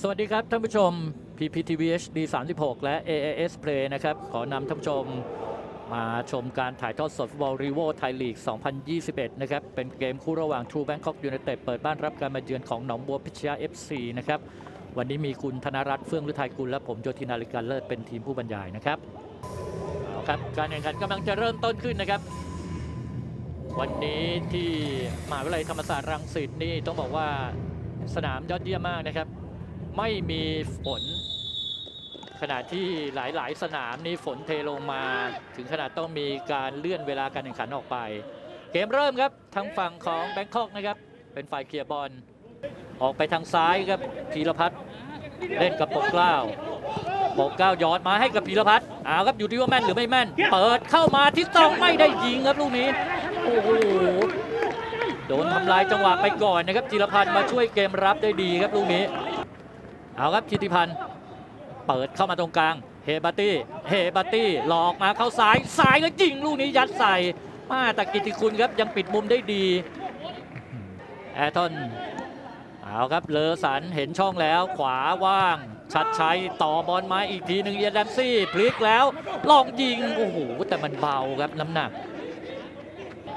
สวัสดีครับท่านผู้ชม PPTV HD 36 และ AAS Play นะครับ ขอนำท่านผู้ชมมาชมการถ่ายทอดสดฟุตบอลรีโวไทยลีก 2021 นะครับ เป็นเกมคู่ระหว่าง True Bangkok United เปิดบ้านรับการมาเยือนของหนองบัวพิชยา FC นะครับ วันนี้มีคุณธนรัตน์เฟื่องฤทัยกุลและผมโยธินาลิการเลิศเป็นทีมผู้บรรยายนะครับครับการแข่งขันกำลังจะเริ่มต้นขึ้นนะครับ วันนี้ที่มหาวิทยาลัยธรรมศาสตร์รังสิตนี่ต้องบอกว่าสนามยอดเยี่ยมมากนะครับ ไม่มีฝน ขณะที่หลายๆ สนามนี่ฝนเทลงมา ถึงขนาดต้องมีการเลื่อนเวลาการแข่งขันออกไป เกมเริ่มครับทางฝั่งของแบงคอกนะครับ เป็นฝ่ายเคลียร์บอลออกไปทางซ้ายครับพีรพัฒน์เล่นกับปกเกล้าปกเกล้ายอดมาให้กับพีรพัฒน์อ้าวครับอยู่ที่ว่าแม่นหรือไม่แม่น เปิดเข้ามาที่ตองไม่ได้ยิงครับลูกนี้โอ้โหโดนทำลายจังหวะไปก่อนนะครับจิรพันธ์มาช่วยเกมรับได้ดีครับลูกนี้ เอาครับทิติพันธ์เปิดเข้ามาตรงกลาง เฮบาตี้เฮบาตี้หลอกมาเข้าซ้ายซ้ายแล้วยิงลูกนี้ยัดใส่มาแต่กิติคุณครับยังปิดมุมได้ดีแอร์ทอนเอาครับเลอสันเห็นช่องแล้วขวาว่าง ชัดชัยต่อบอลมาอีกทีหนึ่งเอียนแดมซี่พลิกแล้วลองยิงโอ้โหแต่มันเบาครับน้ำหนัก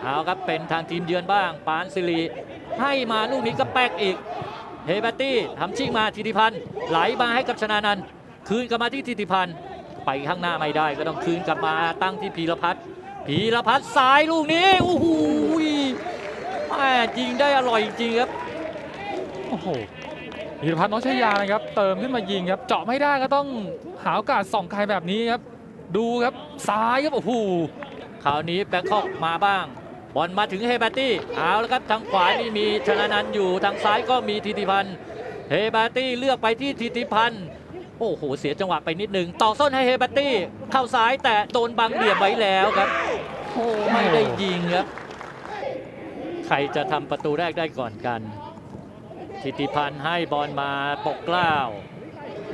เอาครับเป็นทางทีมเยือนบ้าง ปานซิริให้มาลูกนี้ก็แป๊กอีก เฮเบตตี้ทำชิ่งมาทิติพันธ์ไหลมาให้กับชนานันท์คืนกลับมาที่ทิติพันธ์ไปข้างหน้าไม่ได้ก็ต้องคืนกลับมาตั้งที่พีรพัฒน์พีรพัฒน์ซ้ายลูกนี้โอ้โหแม่ยิงได้อร่อยจริงครับโอ้โหธีรพัฒน์น้องชยานะครับ เติมขึ้นมายิงครับ เจาะไม่ได้ก็ต้องหาโอกาสส่องไกลแบบนี้ครับ ดูครับซ้ายครับโอ้โหคราวนี้แบงคอกมาบ้าง บอลมาถึงเฮเบตตี้เอาแล้วครับทางขวานี่มีชนะนันอยู่ทางซ้ายก็มีทิติพันธ์เฮเบตตี้เลือกไปที่ทิติพันธ์โอ้โหเสียจังหวะไปนิดนึงต่อส้นให้เฮเบตตี้เข้าซ้ายแต่โดนบังเหลี่ยมไว้แล้วครับโอ้ไม่ได้ยิงครับ ใครจะทำประตูแรกได้ก่อนกัน ทิติพันธ์ให้บอลมาปกเกล้า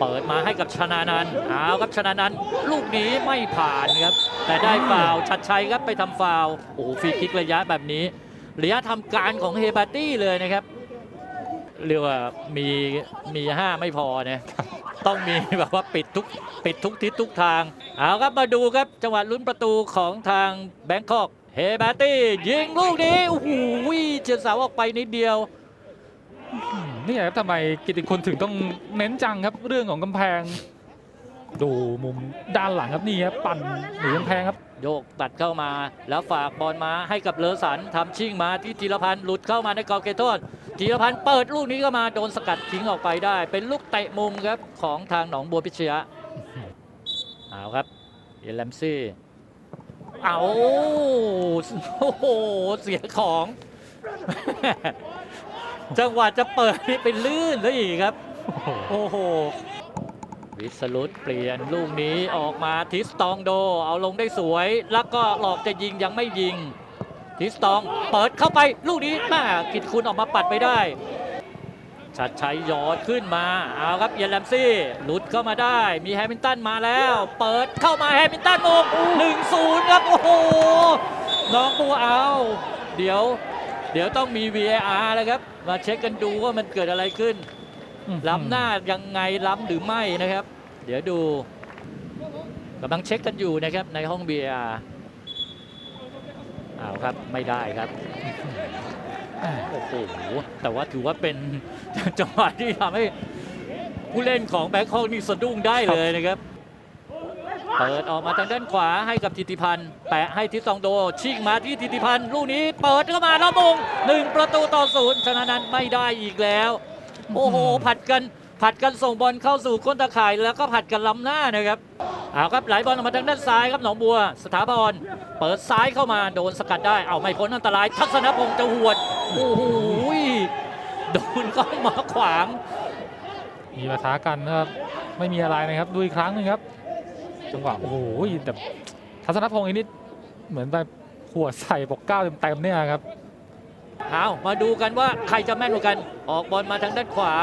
เปิดมาให้กับชนานันท์เอาครับชนานันท์ลูกนี้ไม่ผ่านครับ แต่ได้ฟาวล์ชัดชัยครับไปทำฟาวล์โอ้โหฟรีคิกระยะแบบนี้ระยะทำการของเฮบาตี้เลยนะครับเรียกว่ามีมีห้าไม่พอเนี่ยต้องมีแบบว่าปิดทุกปิดทุกทิศทุกทางเอาครับมาดูครับจังหวะลุ้นประตูของทางแบงคอกเฮบาตี้ยิงลูกนี้โอ้โหเฉียดเสาออกไปนิดเดียว นี่ครับทำไมกิติคุณถึงต้องเน้นจังครับ เรื่องของกำแพง ดูมุมด้านหลังครับนี่ครับปั่นหรือกำแพงครับ โยกตัดเข้ามาแล้วฝากบอลมาให้กับเลอสันทำชิ่งมาที่ธีรพันธ์หลุดเข้ามาในกรอบเขตโทษธีรพันธ์เปิดลูกนี้ก็มาโดนสกัดทิ้งออกไปได้ เป็นลูกเตะมุมครับของทางหนองบัวพิชยะเอาครับเอลแลมซี่เอาโอ้โหเสียของ จังหวะจะเปิดนี่เป็นลื่นแล้วอีกครับ โอ้โห วิสรุตเปลี่ยนลูกนี้ออกมาทิสตองโด เอาลงได้สวย แล้วก็หลอกจะยิงยังไม่ยิง ทิสตองเปิดเข้าไปลูกนี้แม่กิดคุณออกมาปัดไปได้ชัดชัยยอดขึ้นมา เอาครับเยนแลมซี่ หลุดเข้ามาได้ มีแฮมิลตันมาแล้ว เปิดเข้ามาแฮมิลตันโอ้หนึ่งศูนย์ครับ โอ้โห น้องบัวเอา เดี๋ยว เดี๋ยวต้องมี VAR แล้วครับ มาเช็คกันดูว่ามันเกิดอะไรขึ้น ล้ำหน้ายังไงล้ำหรือไม่นะครับ เดี๋ยวดูกำลังเช็คกันอยู่นะครับในห้อง VR อ้าวครับไม่ได้ครับโอ้โหแต่ว่าถือว่าเป็นจังหวะที่ทำให้ผู้เล่นของแบงคอกนี่สะดุ้งได้เลยนะครับ เปิดออกมาทางด้านขวาให้กับทิติพันธ์แปะให้ทิศซองโดชิงมาที่ทิติพันธ์ลูกนี้เปิดเข้ามาแล้วมงหนึ่งประตูต่อศูนย์ชนะนันท์ไม่ได้อีกแล้ว โอ้โหผัดกันผัดกันส่งบอลเข้าสู่ก้นตะข่ายแล้วก็ผัดกันล้ำหน้านะครับเอาครับไหลบอลออกมาทางด้านซ้ายครับหนองบัว สถาพรเปิดซ้ายเข้ามาโดนสกัดได้เอาไม่พ้นอันตราย ทัศนพงษ์จะหวดโอ้โหโดนเข้ามาขวาง มีปะทะกันนะครับไม่มีอะไรนะครับดูอีกครั้งหนึงครับ จังหวะโอ้โหแต่ทัศนพงศ์อีกนิดเหมือนแบบหัวใส่ปกเกล้าเต็มๆเนี่ยครับเอามาดูกันว่าใครจะแม่นกว่ากัน ออกบอลมาทางด้านขวา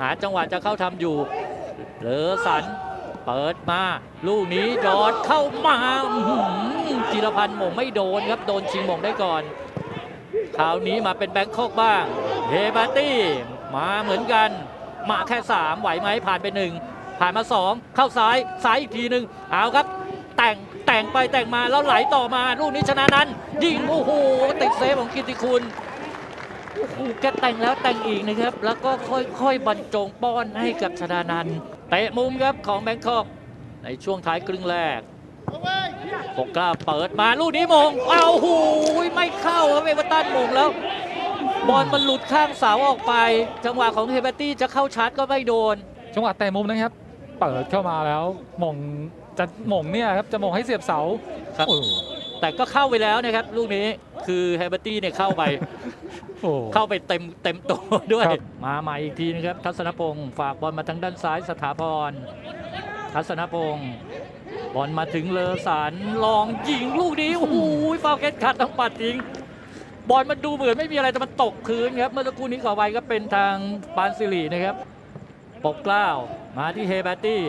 หาจังหวะจะเข้าทำอยู่เลอสัน เปิดมา ลูกนี้ยอดเข้ามาอื้อหือจิรพันธ์หม่งไม่โดนครับโดนชิงหม่งได้ก่อนคราวนี้มาเป็นแบงคอกบ้างเฮบาตี้มาเหมือนกัน มาแค่ 3 ไหวไหมผ่านไป1 ผ่านมา 2 เข้าซ้ายซ้ายอีกทีหนึ่งเอาครับ แต่งแต่งไปแต่งมาแล้วไหลต่อมาลูกนี้ชนะนั้น ยิงโอ้โหติดเซฟของกิติคุณโอ้โหแกแต่งแล้วแต่งอีกนะครับ แล้วก็ค่อยๆบรรจงป้อนให้กับชนานันเตะมุมครับของแบงคอกในช่วงท้ายครึ่งแรกปกกล้าเปิดมาลูกนี้มงเอาหูไม่เข้าครับเอเวอร์ตันมงแล้ว บอลมันหลุดข้างเสาออกไป จังหวะของเฮเบอร์ตี้จะเข้าชาร์จก็ไม่โดน จังหวะแต่มุมนะครับ เปิดเข้ามาแล้วหมงจะหมงเนี่ยครับจะหมงให้เสียบเสาครับโอ้แต่ก็เข้าไปแล้วนะครับ ลูกนี้คือเฮเบอร์ตี้เนี่ยเข้าไปโอ้เข้าไปเต็มเต็มตัวด้วยครับมาใหม่อีกทีนะครับ ทัศนพงศ์ฝากบอลมาทางด้านซ้ายสถาพร ทัศนพงศ์บอลมาถึงเลอสันลองยิงลูกนี้โอ้โหฟาวเกตขาดต้องปัดทิ้งบอลมันดูเหมือนไม่มีอะไรแต่มันตกพื้นครับเมื่อสักครู่นี้ขอไว้ก็เป็นทางปานซิลีนะครับ ปกกล้าวมาที่เฮเบตตี้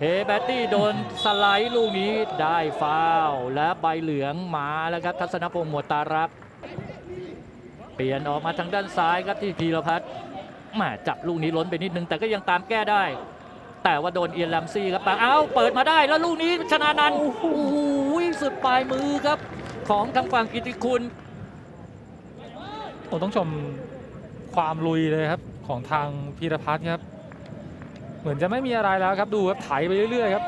เฮเบตตี้โดนสไลด์ลูกนี้ได้ฟาวและใบเหลืองมาแล้วครับทัศนพงศ์หมวดตารักเปลี่ยนออกมาทางด้านซ้ายครับที่พีรพัฒน์แหมาจับลูกนี้ล้นไปนิดนึงแต่ก็ยังตามแก้ได้ แต่ว่าโดนเอียนแลมซี่ครับปางเอ้าเปิดมาได้แล้วลูกนี้ชนะนันโอ้โหสุดปลายมือครับ ของทางฝั่งกิติคุณผมต้องชมความลุยเลยครับ ของทางพีรพัฒน์ครับ เหมือนจะไม่มีอะไรแล้วครับดูครับไถไปเรื่อยๆครับ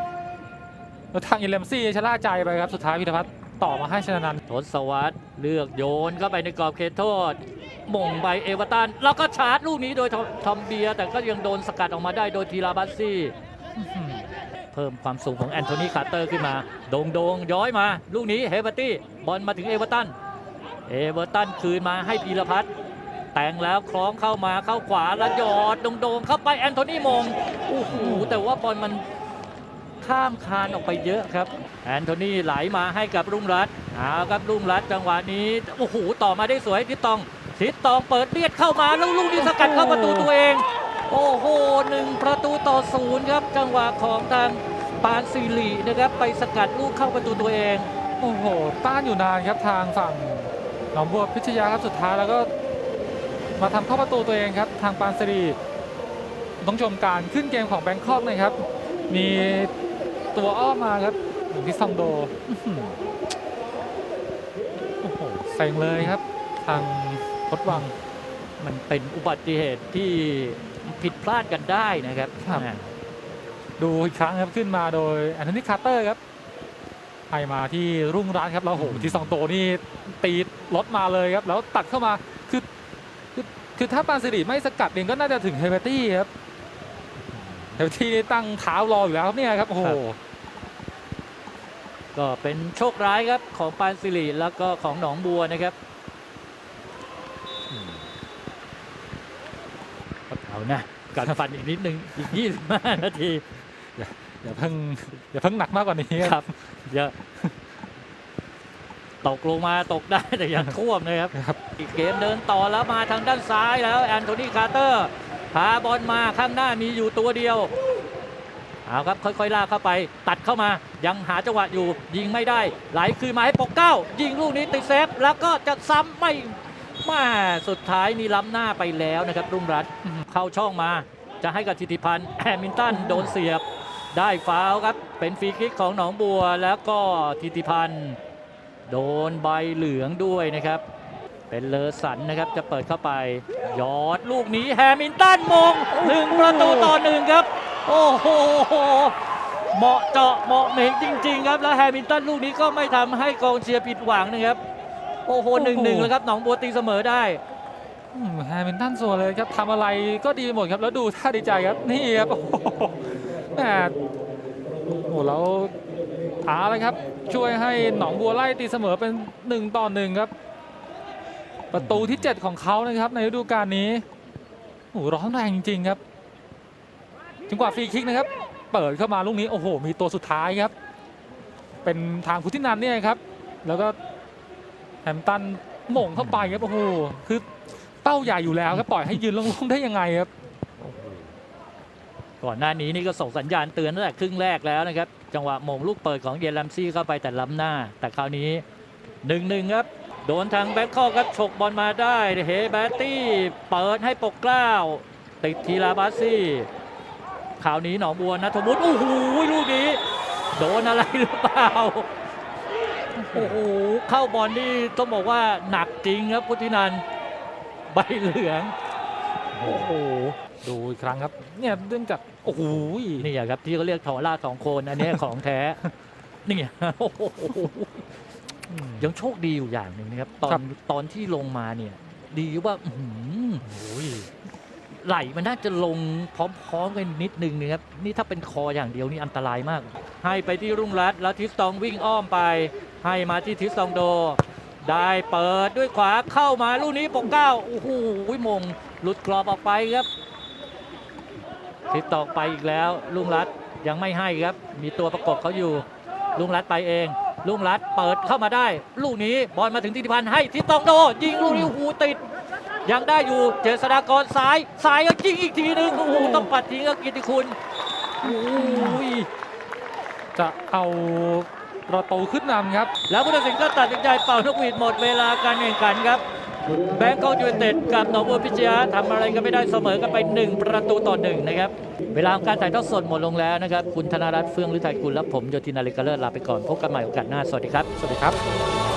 แล้วทางอิเลมซี่ชะล่าใจไปครับสุดท้ายพีรพัฒน์ต่อมาให้ชนะนันทศวรรษเลือกโยนเข้าไปในกรอบเขตโทษม่งไปเอเวอร์ตันแล้วก็ชาร์จลูกนี้โดยทอมเบีย แต่ก็ยังโดนสกัดออกมาได้โดยทีลาบัสซี่ เพิ่มความสูงของแอนโทนีคาร์เตอร์ขึ้นมา โดงโดงย้อยมา ลูกนี้เฮเบอร์ตี้บอลมาถึงเอเวอร์ตัน เอเวอร์ตันคืนมาให้พีรพัฒน์ แต่งแล้วคล้องเข้ามาเข้าขวาแล้วหยอดโดงโดงเข้าไปแอนโทนีมงโอ้โหแต่ว่าบอลมันข้ามคานออกไปเยอะครับ แอนโทนีไหลมาให้กับรุ่งรัตน์เอาครับรุ่งรัตน์จังหวะนี้โอ้โหต่อมาได้สวยทิศตองทิศตองเปิดเลียดเข้ามาแล้วลูกนี้สกัดเข้าประตูตัวเอง โอ้โหหนึ่งประตูต่อศูนย์ครับ จังหวะของทางปานซีรีนะครับ ไปสกัดลูกเข้าประตูตัวเอง โอ้โหต้านอยู่นานครับทางฝั่งหนองบัวพิชยาครับสุดท้ายแล้วก็ มาทำเข้าประตูตัวเองครับ ทางปานสรีต้องชมการขึ้นเกมของแบงคอกนะครับ มีตัวอ้อมมาครับอย่างที่ซองโดอื้อหือโอ้โหเซ็งเลยครับ ทางทดวัง มันเป็นอุบัติเหตุที่ผิดพลาดกันได้นะครับครับอ่าดูอีกครั้งครับขึ้นมาโดยแอนโทนีคาร์เตอร์ครับให้มาที่รุ่งร้านครับแล้วโอ้โหที่ซองโตนี่ตีรถมาเลยครับ แล้วตัดเข้ามาคือ คือคือถ้าปานสิริไม่สกัดเองก็น่าจะถึงเฮเบอร์ตี้ครับเฮเบอร์ตี้นี่ตั้งเท้ารออยู่แล้วครับเนี่ยครับโอ้โหก็เป็นโชคร้ายครับของปานซีรีแล้วก็ของหนองบัวนะครับเอานะกัดฟันอีกนิดนึงอีก 25 นาทีอย่าเพิ่งอย่าเพิ่งหนักมากกว่านี้ครับเยอะ ตกลงมาตกได้แต่อยังท่วมนะครับครับ อีกเกมเดินต่อแล้วมาทางด้านซ้ายแล้วแอนโทนีคาร์เตอร์พาบอลมาข้างหน้ามีอยู่ตัวเดียว เอาครับค่อยๆลากเข้าไป ตัดเข้ามายังหาจังหวะอยู่ ยิงไม่ได้ ไหลคืนมาให้ปกเก้า ยิงลูกนี้ติดเซฟ แล้วก็จะซ้ำไม่มาสุดท้ายนี่ล้ำหน้าไปแล้วนะครับ รุ่งรัตน์เข้าช่องมา จะให้กับทิติพันธ์แฮมิลตันโดนเสียบ ได้ฟาวล์ครับเป็นฟรีคิกของหนองบัวแล้วก็ทิติพันธ์ โดนใบเหลืองด้วยนะครับ เป็นเลอสันนะครับจะเปิดเข้าไปยอดลูกนี้แฮมิลตันมงหนึ่งประตูต่อหนึ่งครับ โอ้โหเหมาะเจาะเหมาะเหม่งจริง ๆ ครับ แล้วแฮมิลตันลูกนี้ก็ไม่ทำให้กองเชียร์ผิดหวังนะครับ โอ้โหหนึ่งหนึ่งแล้วครับหนองบัวตีเสมอได้แฮมิลตันสวนเลยครับทำอะไรก็ดีหมดครับแล้วดูท่าดีใจครับนี่ครับโอ้โหแหมโอ้โหแล้ว เอาลยครับ ช่วยให้หนองบัวไล่ตีเสมอเป็นหนึ่งต่อหนึ่งครับ ประตูที่ 7 ของเขานะครับ ในฤดูกาลนี้โอ้โหร้อนแรงจริง ๆ ครับจังหวะฟรีคิกนะครับ เปิดเข้ามาลูกนี้โอ้โห มีตัวสุดท้ายครับ เป็นทางพุทธินันเนี่ยครับ แล้วก็แฮมตันหม่งเข้าไปครับโอ้โหคือเป้าใหญ่อยู่แล้วครับปล่อยให้ยืนลงๆได้ยังไงครับก่อนหน้านี้นี่ก็ส่งสัญญาณเตือนตั้งแต่ครึ่งแรกแล้วนะครับ จังหวะหมงลูกเปิดของเยลัมซี่เข้าไปแต่ล้ำหน้า แต่คราวนี้หนึ่งหนึ่งครับ โดนทางแบ็คข้อครับฉกบอลมาได้เฮเบตตี้เปิดให้ปกกล้าว ติดทีลาบาซี่ข่าวนี้หนองบัวนัทวุฒิโอ้โหลูกนี้ โดนอะไรหรือเปล่า โอ้โหเข้าบอลนี่ต้องบอกว่าหนักจริงครับพุทธินันใบเหลือง โอ้โห ดูอีกครั้งครับ เนี่ยเนื่องจากโอ้โหนี่อะครับที่เขาเรียกถอล่าสองโคนอันนี้ของแท้ นี่โอ้โหยังโชคดีอยู่อย่างหนึ่งนะครับ ตอครันบตอนที่ลงมาเนี่ย ดีว่าอื้อหือโอ้ยไหลมันน่าจะลงพร้อมๆกันนิดนึงนะครับ นี่ถ้าเป็นคออย่างเดียวนี่อันตรายมาก ให้ไปที่รุ่งรัตน์แล้วทิสตองวิ่งอ้อมไป ให้มาที่ทิสตองโด ได้เปิดด้วยขวาเข้ามาลูกนี้ปกเกล้าโอ้โหมงหลุดกรอบออกไปครับ ทิสตองไปอีกแล้วลุงรัตน์ยังไม่ให้ครับ มีตัวประกบเขาอยู่ ลุงรัตน์ไปเอง ลุงรัตน์เปิดเข้ามาได้ ลูกนี้บอลมาถึงทิติพันธ์ให้ทิสตองโด ยิงลูกนี้โอ้โหติด ยังได้อยู่เจษฎากรซ้ายซ้ายก็ยิงอีกทีหนึงโอ้โหต้องปัดทิ้งกับกิติคุณโอ้ยจะเอาประตูขึ้นนำครับ แล้วผู้ตัดสินก็ตัดสินใจเป่านกหวีดหมดเวลาการแข่งขันครับ แบงกอกยูไนเต็ดกับหนองบัวพิชยาทำอะไรกันไม่ได้เสมอกันไป 1 ประตูต่อหนึ่งนะครับ เวลาของการถ่ายทอดสดหมดลงแล้วนะครับ คุณธนรัตน์เฟื่องฤทัยกุลและผมโยธินาลิกาเลอร์ลาไปก่อน พบกันใหม่โอกาสหน้า สวัสดีครับ สวัสดีครับ